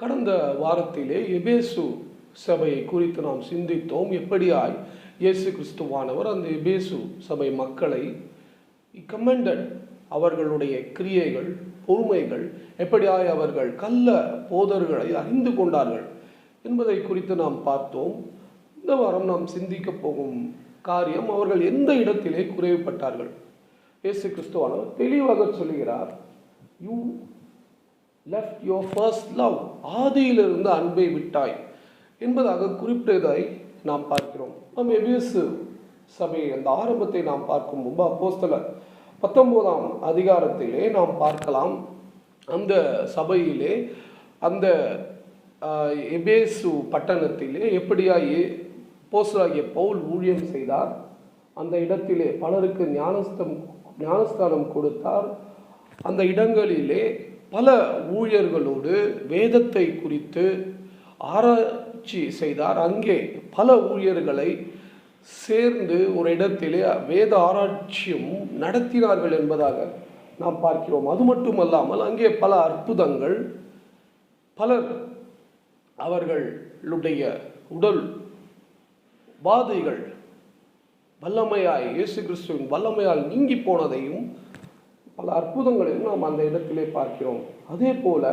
கடந்த வாரத்திலே எபேசு சபையை குறித்து நாம் சிந்தித்தோம். எப்படியாய் இயேசு கிறிஸ்துவானவர் அந்த எபேசு சபை மக்களை கமெண்டட் அவர்களுடைய கிரியைகள் பொறுமைகள் எப்படியாய் அவர்கள் கள்ள போதர்களை அறிந்து கொண்டார்கள் என்பதை குறித்து நாம் பார்த்தோம். இந்த வாரம் நாம் சிந்திக்க போகும் காரியம் அவர்கள் எந்த இடத்திலே குறைவுபட்டார்கள்? இயேசு கிறிஸ்துவானவர் தெளிவாக சொல்கிறார் you left your first love ஆதியிலிருந்து அன்பை விட்டாய். என்பதாக குறிப்பிட்டதை நாம் பார்க்கிறோம். நம் எபிஎஸ் சபை அந்த ஆரம்பத்தை நாம் பார்க்கும் முன்பு அப்போஸ்தலர் பத்தொன்பதாம் அதிகாரத்திலே நாம் பார்க்கலாம். அந்த சபையிலே அந்த எபேசு பட்டணத்திலே எப்படியாய் போஸ்டராகிய பவுல் ஊழியம் செய்தார். அந்த இடத்திலே பலருக்கு ஞானஸ்தம் ஞானஸ்தானம் கொடுத்தார். அந்த இடங்களிலே பல ஊழியர்களோடு வேதத்தை குறித்து ஆராய்ச்சி செய்தார். அங்கே பல ஊழியர்களை சேர்ந்து ஒரு இடத்திலே வேத ஆராய்ச்சியும் நடத்தினார்கள் என்பதாக நாம் பார்க்கிறோம். அது மட்டுமல்லாமல் அங்கே பல அற்புதங்கள் பலர் அவர்களுடைய உடல் பாதைகள் வல்லமையாய் இயேசு கிறிஸ்துவின் வல்லமையால் நீங்கி போனதையும் பல அற்புதங்களையும் நாம் அந்த இடத்திலே பார்க்கிறோம். அதே போல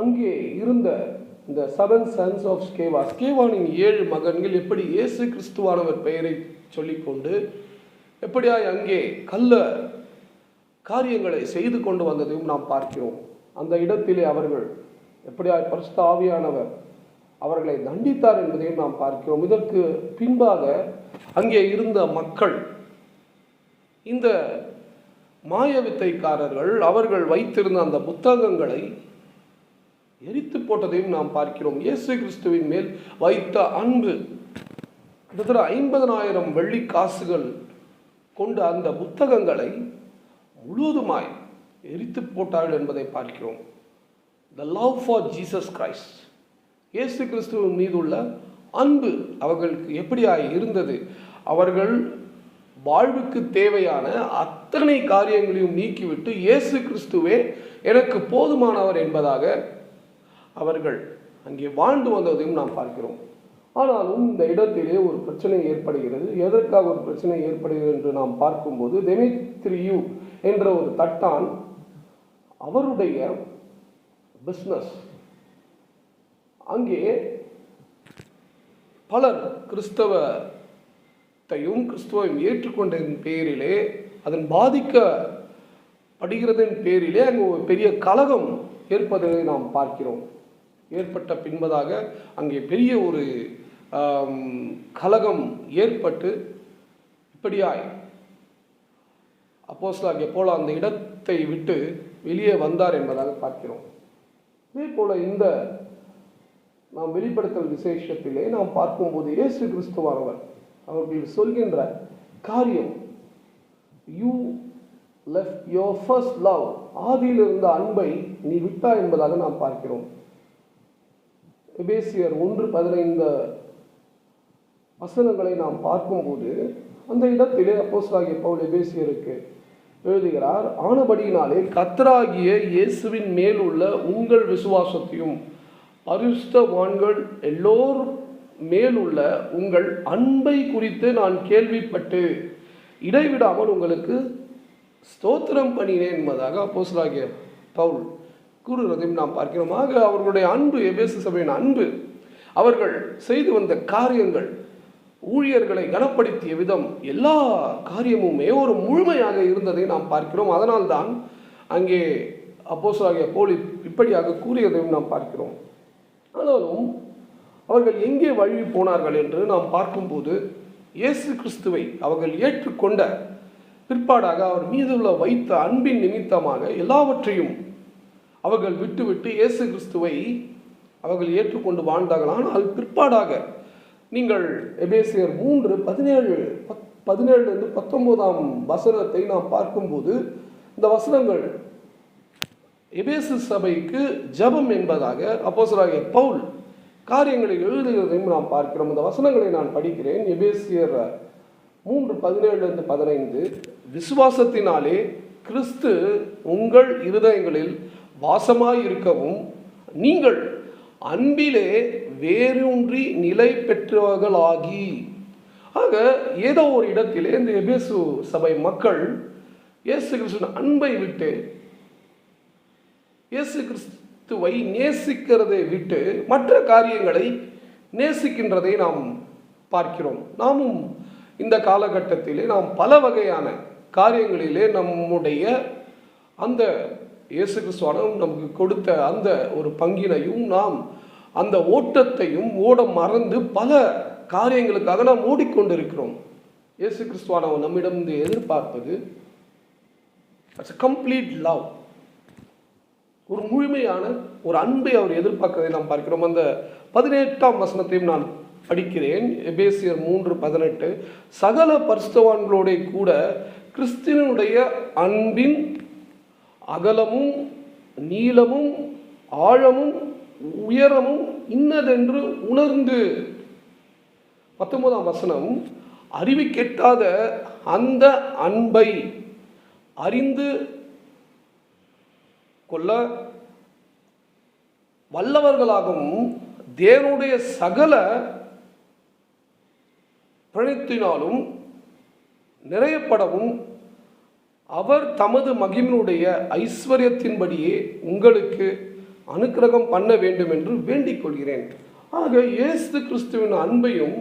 அங்கே இருந்த இந்த செவன் சன்ஸ் ஆஃப் ஸ்கேவா ஸ்கேவானின் ஏழு மகன்கள் எப்படி இயேசு கிறிஸ்துவானவர் பெயரை சொல்லிக்கொண்டு எப்படியாய் அங்கே கள்ள காரியங்களை செய்து கொண்டு வந்ததையும் நாம் பார்க்கிறோம். அந்த இடத்திலே அவர்கள் எப்படியாய் பரிசுத்த ஆவியானவர் அவர்களை தண்டித்தார் என்பதையும் நாம் பார்க்கிறோம். இதற்கு பின்பாக அங்கே இருந்த மக்கள் இந்த மாயவித்தைக்காரர்கள் அவர்கள் வைத்திருந்த அந்த புத்தகங்களை எரித்து போட்டதையும் நாம் பார்க்கிறோம். இயேசு கிறிஸ்துவின் மேல் வைத்த அன்பு கிட்டத்தட்ட ஐம்பதனாயிரம் வெள்ளி காசுகள் கொண்ட அந்த புத்தகங்களை முழுவதுமாய் எரித்து போட்டார்கள் என்பதை பார்க்கிறோம். The love for Jesus Christ இயேசு கிறிஸ்துவின் மீதுள்ள அன்பு அவர்களுக்கு எப்படியாய் இருந்தது? அவர்கள் வாழ்வுக்கு தேவையான அத்தனை காரியங்களையும் நீக்கிவிட்டு இயேசு கிறிஸ்துவே எனக்கு போதுமானவர் என்பதாக அவர்கள் அங்கே வாழ்ந்து வந்ததையும் நாம் பார்க்கிறோம். ஆனாலும் இந்த இடத்திலே ஒரு பிரச்சனை ஏற்படுகிறது. எதற்காக ஒரு பிரச்சனை ஏற்படுகிறது என்று நாம் பார்க்கும்போது தெமித்ரியு என்ற ஒரு தட்டான் அவருடைய பிஸ்னஸ் அங்கே பலர் கிறிஸ்தவ கிறிஸ்தவத்தையும் கிறிஸ்துவையும் ஏற்றுக்கொண்டதன் பேரிலே அதன் பாதிக்கப்படுகிறதன் பேரிலே அங்கே ஒரு பெரிய கலகம் ஏற்பதை நாம் பார்க்கிறோம். ஏற்பட்ட பின்பதாக அங்கே பெரிய ஒரு கலகம் ஏற்பட்டு இப்படியாய் அப்போஸ்தலனாகிய போல அந்த இடத்தை விட்டு வெளியே வந்தார் என்பதாக பார்க்கிறோம். இதே போல இந்த நாம் வெளிப்படுத்தல் விசேஷத்திலே நாம் பார்க்கும்போது இயேசு கிறிஸ்துவானவர் அவர்கள் சொல்கின்ற காரியம் you left your first love ஆதியில் இருந்த அன்பை நீ விட்டா என்பதாக நாம் பார்க்கிறோம். எபேசியர் ஒன்று பதினைந்து வசனங்களை நாம் பார்க்கும்போது அந்த இடத்திலே அப்போஸ்டாகிய பவுல் எபேசியருக்கு எழுதுகிறார் ஆனபடியினாலே கத்தராகிய இயேசுவின் மேல் உள்ள உங்கள் விசுவாசத்தையும் பரிசுத்தவான்கள் எல்லோர் மேலுள்ள உங்கள் அன்பை குறித்து நான் கேள்விப்பட்டு இடைவிடாமல் உங்களுக்கு ஸ்தோத்திரம் பண்ணினேன் என்பதாக அப்போசலாகிய பவுல் கூறுகிறதையும் நாம் பார்க்கிறோம். ஆக அவர்களுடைய அன்பு எபேசு சபையின் அன்பு அவர்கள் செய்து வந்த காரியங்கள் ஊழியர்களை கனப்படுத்திய விதம் எல்லா காரியமுமே ஒரு முழுமையாக இருந்ததை நாம் பார்க்கிறோம். அதனால்தான் அங்கே அப்போசலாகிய போலி இப்படியாக கூறியதையும் நாம் பார்க்கிறோம். ஆனாலும் அவர்கள் எங்கே வழி போனார்கள் என்று நாம் பார்க்கும்போது இயேசு கிறிஸ்துவை அவர்கள் ஏற்றுக்கொண்ட பிற்பாடாக அவர் மீதுள்ள வைத்த அன்பின் நிமித்தமாக எல்லாவற்றையும் அவர்கள் விட்டுவிட்டு இயேசு கிறிஸ்துவை அவர்கள் ஏற்றுக்கொண்டு வாழ்ந்தார்கள். ஆனால் பிற்பாடாக நீங்கள் எபேசியர் மூன்று பதினேழு பத் பதினேழுலேருந்து பத்தொன்பதாம் வசனத்தை நாம் பார்க்கும்போது இந்த வசனங்கள் எபேசு சபைக்கு ஜெபம் என்பதாக அப்போசராகிய பவுல் காரியங்களை எழுதுகிறதையும் நாம் பார்க்கிறோம். இந்த வசனங்களை நான் படிக்கிறேன். எபேசியர் மூன்று பதினேழுலேருந்து பதினைந்து. விசுவாசத்தினாலே கிறிஸ்து உங்கள் இருதயங்களில் வாசமாய் இருக்கவும் நீங்கள் அன்பிலே வேரூன்றி நிலை பெற்றவர்களாகி. ஆக ஏதோ ஒரு இடத்திலே இந்த எபேசு சபை மக்கள் இயேசு கிறிஸ்துவின் அன்பை விட்டு இயேசு கிறிஸ்துவை நேசிக்கிறதை விட்டு மற்ற காரியங்களை நேசிக்கின்றதை நாம் பார்க்கிறோம். நாமும் இந்த காலகட்டத்திலே நாம் பல வகையான காரியங்களிலே நம்முடைய அந்த இயேசு கிறிஸ்துவானவர் நமக்கு கொடுத்த அந்த ஒரு பங்கினையும் நாம் அந்த ஓட்டத்தையும் ஓட மறந்து பல காரியங்களுக்காக நாம் ஓடிக்கொண்டிருக்கிறோம். இயேசு கிறிஸ்துவானவன் நம்மிடம் எதிர்பார்ப்பது கம்ப்ளீட் லவ் ஒரு முழுமையான ஒரு அன்பை அவர் எதிர்பார்க்கிறதை நாம் பார்க்கிறோம். அந்த பதினெட்டாம் வசனத்தையும் நான் படிக்கிறேன். எபேசியர் மூன்று பதினெட்டு. சகல பரிசுத்தவான்களோட கூட கிறிஸ்தினுடைய அன்பின் அகலமும் நீளமும் ஆழமும் உயரமும் இன்னதென்று உணர்ந்து. பத்தொன்பதாம் வசனம். அறிவு கெட்டாத அந்த அன்பை அறிந்து கொள்ள வல்லவர்களாகவும் தேவனுடைய சகல பிரணத்தினாலும் நிறையப்படவும் அவர் தமது மகிமினுடைய ஐஸ்வர்யத்தின்படியே உங்களுக்கு அனுக்கிரகம் பண்ண வேண்டும் என்று வேண்டிக் கொள்கிறேன். ஆக இயேசு கிறிஸ்துவின் அன்பையும்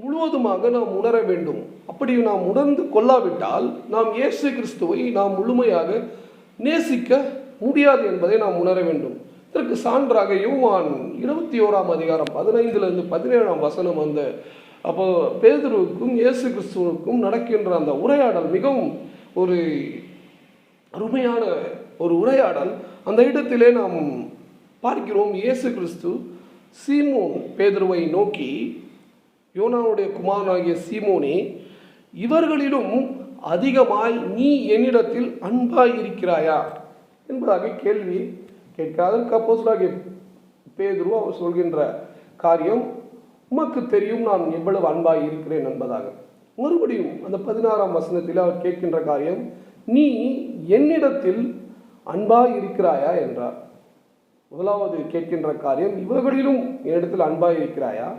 முழுவதுமாக நாம் உணர வேண்டும். அப்படி நாம் உணர்ந்து கொள்ளாவிட்டால் நாம் இயேசு கிறிஸ்துவை நாம் முழுமையாக நேசிக்க முடியாது என்பதை நாம் உணர வேண்டும். இதற்கு சான்றாக யோவான் இருபத்தி ஓராம் அதிகாரம் பதினைந்துலேருந்து பதினேழாம் வசனம் அந்த அப்போ பேதுருவுக்கும் இயேசு கிறிஸ்துவுக்கும் நடக்கின்ற அந்த உரையாடல் மிகவும் ஒரு அருமையான ஒரு உரையாடல். அந்த இடத்திலே நாம் பார்க்கிறோம் இயேசு கிறிஸ்து சீமோன் பேதுருவை நோக்கி யோனாவுடைய குமாரனாகிய சீமோனே இவர்களிலும் அதிகமாய் நீ என்னிடத்தில் அன்பாய் இருக்கிறாயா? என்பதாக கேள்வி கேட்க அதற்கு அப்போஸ்தலனாகிய பேதுரு அவர் சொல்கின்ற காரியம் உமக்கு தெரியும் நான் எவ்வளவு அன்பாய் இருக்கிறேன் என்பதாக. மறுபடியும் அந்த பதினாறாம் வசனத்தில் அவர் கேட்கின்ற காரியம் நீ என்னிடத்தில் அன்பாய் இருக்கிறாயா? என்றார். முதலாவது கேட்கின்ற காரியம் இவர்களிலும் என்னிடத்தில் அன்பாய் இருக்கிறாயா?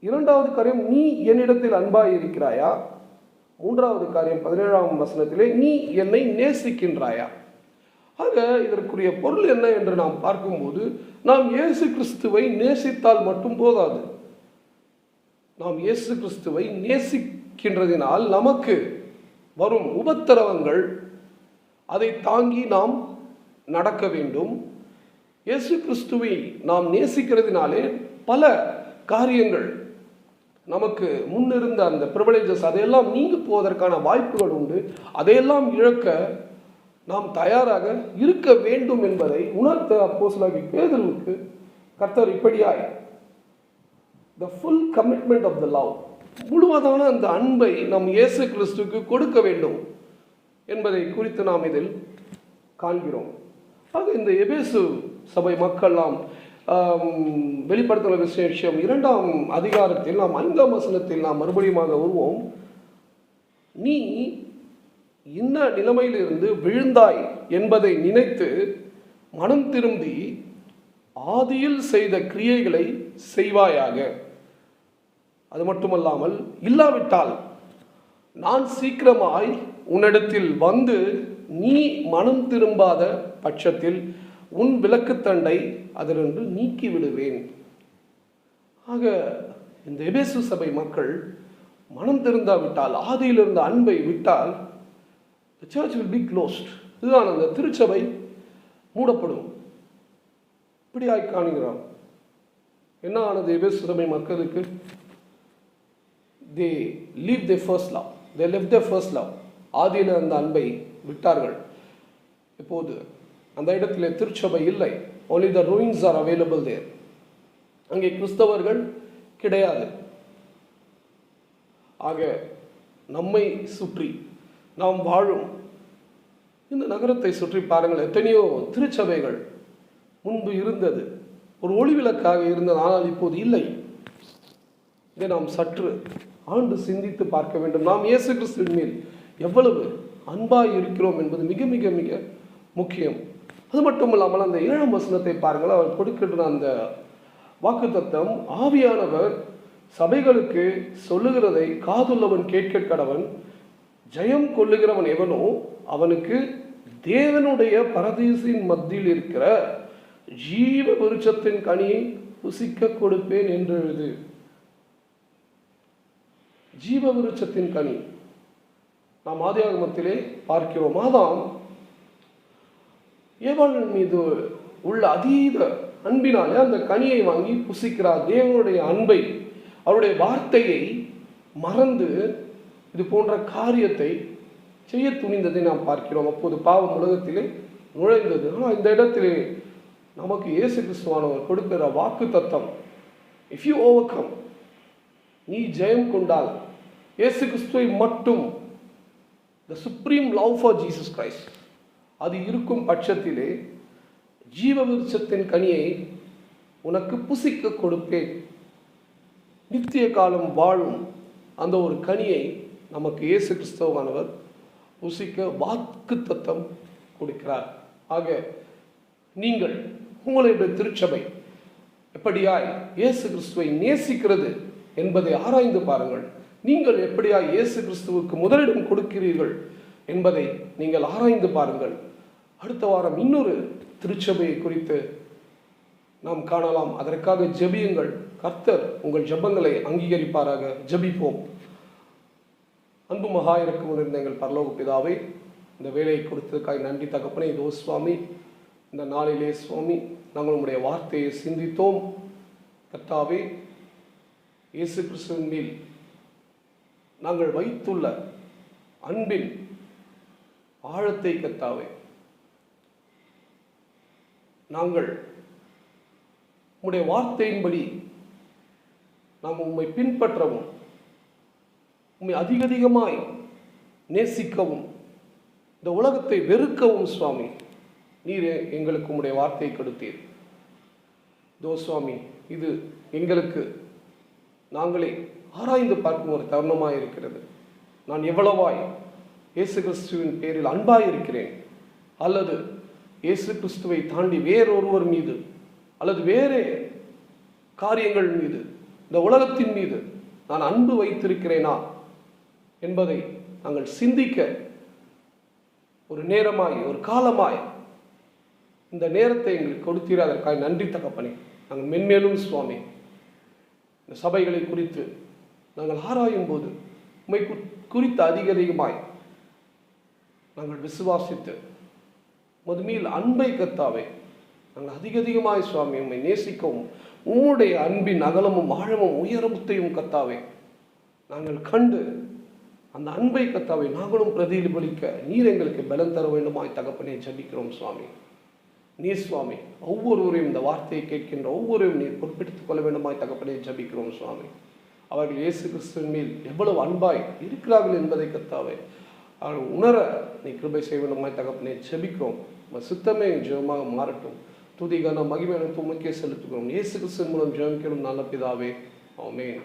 இரண்டாவது காரியம் நீ என்னிடத்தில் அன்பாய் இருக்கிறாயா? மூன்றாவது காரியம் பதினேழாம் வசனத்திலே நீ என்னை நேசிக்கின்றாயா? ஆக இதற்குரிய பொருள் என்ன என்று நாம் பார்க்கும்போது நாம் இயேசு கிறிஸ்துவை நேசித்தால் மட்டும் போதாது. நாம் இயேசு கிறிஸ்துவை நேசிக்கின்றதினால் நமக்கு வரும் உபத்திரவங்கள் அதை தாங்கி நாம் நடக்க வேண்டும். இயேசு கிறிஸ்துவை நாம் நேசிக்கிறதினாலே பல காரியங்கள் நமக்கு முன்னிருந்த அந்த ப்ரிவிலேஜஸ் அதையெல்லாம் நீங்கி போவதற்கான வாய்ப்புகள் உண்டு. அதையெல்லாம் இழக்க நாம் தயாராக இருக்க வேண்டும் என்பதை உணர்த்த அப்போஸ்தலனாகிய பேதுருவுக்கு கர்த்தர் இப்படியாய் the full commitment of the love முழுவதான அந்த அன்பை நம் இயேசு கிறிஸ்துவுக்கு கொடுக்க வேண்டும் என்பதை குறித்து நாம் இதில் காண்கிறோம். ஆக இந்த எபேசு சபை மக்கள்லாம் வெளிப்படுத்தின விசேஷம் இரண்டாம் அதிகாரத்தில் நாம் ஐந்தாம் வசனத்தில் நாம் மறுபடியுமாக வருவோம். நீ இன்ன நிலைமையிலிருந்து விழுந்தாய் என்பதை நினைத்து மனம் திரும்பி ஆதியில் செய்த கிரியைகளை செய்வாயாக. அது மட்டுமல்லாமல் இல்லாவிட்டால் நான் சீக்கிரமாய் உன்னிடத்தில் வந்து நீ மனம் திரும்பாத பட்சத்தில் உன் விளக்குத்தண்டை அதிலிருந்து நீக்கி விடுவேன் ஆக இந்த எபேசு சபை மக்கள் மனம் திருந்தாவிட்டால் ஆதியில் இருந்த அன்பை விட்டால் the church will be closed இதுதான் அந்த திருச்சபை மூடப்படும். இப்படியாய் காணுகிறோம் என்ன ஆனது எபேசு சபை மக்களுக்கு? They leave the first love they leave the first love ஆதியில் அந்த அன்பை விட்டார்கள். இப்போது அந்த இடத்திலே திருச்சபை இல்லை. Only the ruins are available there அங்கே கிறிஸ்தவர்கள் கிடையாது. ஆக நம்மை சுற்றி நாம் வாழும் இந்த நகரத்தை சுற்றி பாருங்கள். எத்தனையோ திருச்சபைகள் முன்பு இருந்தது. ஒரு ஒளிவிளக்காக இருந்தது ஆனால் இப்போது இல்லை. இதை நாம் சற்று ஆண்டு சிந்தித்து பார்க்க வேண்டும். நாம் இயேசு கிறிஸ்துவின் மேல் எவ்வளவு அன்பாக இருக்கிறோம் என்பது மிக மிக மிக முக்கியம். அது மட்டும் இல்லாமல் அந்த ஏழாம் வசனத்தை பாருங்கள் அவர் கொடுக்கின்ற அந்த வாக்குத்தத்தம் ஆவியானவர் சபைகளுக்கு சொல்லுகிறதை காதுள்ளவன் கேட்க கடவன் ஜெயம் கொள்ளுகிறவன் எவனோ அவனுக்கு தேவனுடைய பரதேசின் மத்தியில் இருக்கிற ஜீவ விருட்சத்தின் கனியை புசிக்க கொடுப்பேன் என்று எழுது. ஜீவ விருட்சத்தின் கனி. நாம் ஆதியாகமத்திலே பார்க்கிறோம் ஆதாம் ஏவாள் மீது உள்ள அதீத அன்பினாலே அந்த கனியை வாங்கி புசிக்கிறார். தேவனுடைய அன்பை அவருடைய வார்த்தையை மறந்து இது போன்ற காரியத்தை செய்ய துணிந்ததை நாம் பார்க்கிறோம். அப்போது பாவம் உலகத்திலே நுழைந்தது. ஆனால் இந்த இடத்திலே நமக்கு இயேசு கிறிஸ்துவானவர் கொடுக்கிற வாக்கு தத்தம் இஃப் யூ ஓவர் கம் நீ ஜெயம் கொண்டால் இயேசு கிறிஸ்துவை மட்டும் the supreme love for Jesus Christ அது இருக்கும் பட்சத்திலே ஜீவ விருட்சத்தின் கனியை உனக்கு புசிக்க கொடுப்பேன். நித்திய காலம் வாழும் அந்த ஒரு கனியை நமக்கு இயேசு கிறிஸ்தவானவர் புசிக்க வாக்கு தத்தம் கொடுக்கிறார். ஆக நீங்கள் உங்களுடைய திருச்சபை எப்படியாய் இயேசு கிறிஸ்துவை நேசிக்கிறது என்பதை ஆராய்ந்து பாருங்கள். நீங்கள் எப்படியாய் இயேசு கிறிஸ்துவுக்கு முதலிடம் கொடுக்கிறீர்கள் என்பதை நீங்கள் ஆராய்ந்து பாருங்கள். அடுத்த வாரம் இன்னொரு திருச்சபையை குறித்து நாம் காணலாம். அதற்காக ஜெபியுங்கள். கர்த்தர் உங்கள் ஜெபங்களை அங்கீகரிப்பாராக. ஜெபிப்போம். அன்பு மகா இருக்கும் இருந்த எங்கள் பரலோக பிதாவை இந்த வேலையை கொடுத்ததுக்காக நன்றி தகப்பனே. இதோ சுவாமி இந்த நாளிலே சுவாமி நாங்கள் உங்களுடைய வார்த்தையை சிந்தித்தோம். கர்த்தாவே இயேசு கிறிஸ்துவின் மேல் நாங்கள் வைத்துள்ள அன்பின் ஆழத்தை கத்தாவே நாங்கள் உம்முடைய வார்த்தையின்படி நாம் உம்மை பின்பற்றவும் உம்மை அதிக அதிகமாய் நேசிக்கவும் இந்த உலகத்தை வெறுக்கவும் சுவாமி நீர் எங்களுக்கு உம்முடைய வார்த்தையை கொடுத்தீர். தோ சுவாமி இது எங்களுக்கு நாங்களே ஆராய்ந்து பார்க்கும் ஒரு தருணமாக இருக்கிறது. நான் எவ்வளவாய் இயேசு கிறிஸ்துவின் பேரில் அன்பாக இருக்கிறேன் அல்லது இயேசு கிறிஸ்துவை தாண்டி வேறொருவர் மீது அல்லது வேறு காரியங்கள் மீது இந்த உலகத்தின் மீது நான் அன்பு வைத்திருக்கிறேனா என்பதை நாங்கள் சிந்திக்க ஒரு நேரமாய் ஒரு காலமாய் இந்த நேரத்தை எங்களுக்கு கொடுத்தீர். அதற்காக நன்றி தகப்பனே. நாங்கள் மென்மேலும் சுவாமி இந்த சபைகளை குறித்து நாங்கள் ஆராயும் போது உண்மை குறித்து அதிக அதிகமாய் நாங்கள் விசுவாசித்து மதுமையில் அன்பை கத்தாவே. நாங்கள் அதிக அதிகமாய் சுவாமி உம்மை நேசிக்கவும். உம்முடைய அன்பின் அகலமும் ஆழமும் உயரமுத்தையும் கத்தாவே. நாங்கள் கண்டு அந்த அன்பை கத்தாவை நாங்களும் பிரதிபலிக்க நீர் எங்களுக்கு பலம் தர வேண்டுமாய் தகப்பனே ஜபிக்கிறோம் சுவாமி. நீர் சுவாமி ஒவ்வொருவரையும் இந்த வார்த்தையை கேட்கின்ற ஒவ்வொருவரையும் நீர் பொறுப்பெடுத்துக் கொள்ள வேண்டுமாய் தகப்பனே ஜபிக்கிறோம் சுவாமி. அவர்கள் இயேசு கிறிஸ்துவின் மேல் எவ்வளவு அன்பாய் இருக்கிறார்கள் என்பதை கத்தாவே. அவர்கள் உணர நீ கிருபை செய்வனமாய் தகப்பனே செபிக்கிறோம். நம்ம சித்தமே ஜெபமாக மாறட்டும். துதிகான மகிமை அனைத்து உமக்கே செலுத்துகிறோம். இயேசு கிறிஸ்தன் மூலம் ஜெபிக்கிறோம் நல்ல பிதாவே. ஆமென்.